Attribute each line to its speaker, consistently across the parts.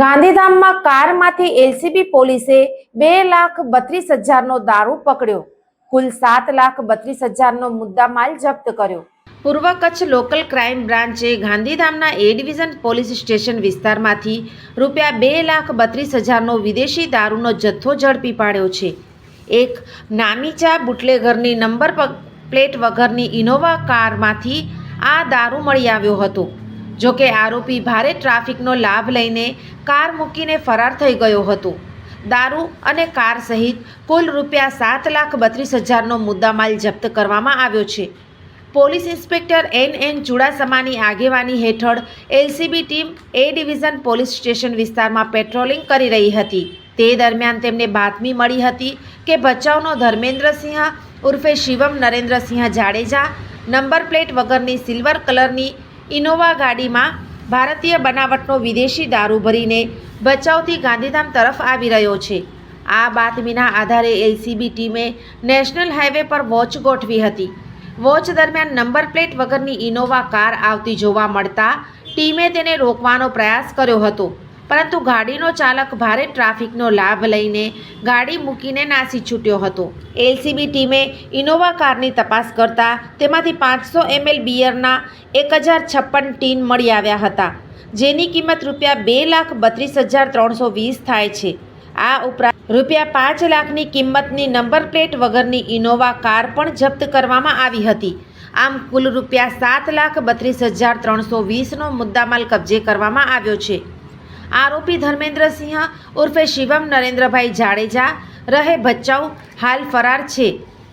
Speaker 1: ગાંધીધામમાં કારમાંથી એલસીબી પોલીસે બે લાખ બત્રીસ હજારનો દારૂ પકડ્યો. કુલ સાત લાખ બત્રીસ હજારનો મુદ્દામાલ જપ્ત કર્યો. પૂર્વ કચ્છ લોકલ ક્રાઇમ બ્રાન્ચે ગાંધીધામના એ ડિવિઝન પોલીસ સ્ટેશન વિસ્તારમાંથી રૂપિયા બે લાખ બત્રીસ હજારનો વિદેશી દારૂનો જથ્થો ઝડપી પાડ્યો છે. એક નામીચા બુટલેઘરની નંબર પ્લેટ વગરની ઇનોવા કારમાંથી આ દારૂ મળી આવ્યો હતો. જો કે આરોપી ભારે ટ્રાફિકનો લાભ લઈને કાર મૂકીને ફરાર થઈ ગયો હતો. દારૂ અને કાર સહિત કુલ રૂપિયા સાત લાખ બત્રીસ હજારનો મુદ્દામાલ જપ્ત કરવામાં આવ્યો છે. પોલીસ ઇન્સ્પેક્ટર એન એન ચુડાસમાની આગેવાની હેઠળ LCB team A division police station વિસ્તારમાં પેટ્રોલિંગ કરી રહી હતી. તે દરમિયાન તેમને બાતમી મળી હતી કે ભચાઉનો ધર્મેન્દ્રસિંહ ઉર્ફે શિવમ નરેન્દ્રસિંહ જાડેજા નંબર પ્લેટ વગરની સિલ્વર કલરની ઇનોવા ગાડીમાં ભારતીય બનાવટનો વિદેશી દારૂ ભરીને ભચાઉથી ગાંધીધામ તરફ આવી રહ્યો છે. આ બાતમીના આધારે એલસીબી ટીમે નેશનલ હાઈવે પર વોચ ગોઠવી હતી. વોચ દરમિયાન નંબર પ્લેટ વગરની ઇનોવા કાર આવતી જોવા મળતા ટીમે તેને રોકવાનો પ્રયાસ કર્યો હતો. પરંતુ ગાડીનો ચાલક ભારે ટ્રાફિકનો લાભ લઈને ગાડી મૂકીને નાસી છૂટ્યો હતો. એલસીબી ટીમે ઇનોવા કારની તપાસ કરતા તેમાંથી પાંચસો એમએલ બિયરના એક હજાર છપ્પન ટીન મળી આવ્યા હતા, જેની કિંમત રૂપિયા બે લાખ બત્રીસ હજાર ત્રણસો વીસ થાય છે. આ ઉપરાંત રૂપિયા પાંચ લાખની કિંમતની નંબર પ્લેટ વગરની ઇનોવા કાર પણ જપ્ત કરવામાં આવી હતી. આમ કુલ રૂપિયા સાત લાખ બત્રીસ હજાર ત્રણસો વીસનો મુદ્દામાલ કબજે કરવામાં આવ્યો છે. આરોપી ધર્મેન્દ્રસિંહ ઉર્ફે શિવમ નરેન્દ્રભાઈ જાડેજા, રહે ભચાઉ, હાલ ફરાર છે.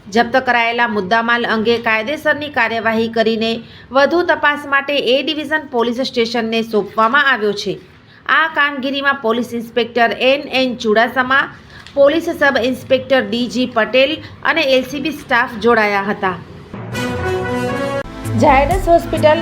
Speaker 1: જપ્ત કરાયેલા મુદ્દામાલ અંગે કાયદેસરની કાર્યવાહી કરીને વધુ તપાસ માટે એ ડિવિઝન પોલીસ સ્ટેશનને સોંપવામાં આવ્યો છે. આ કામગીરીમાં police inspector N N Chudasama, police sub inspector DG Patel અને એલસીબી સ્ટાફ જોડાયા હતા. ઝાયડસ હોસ્પિટલ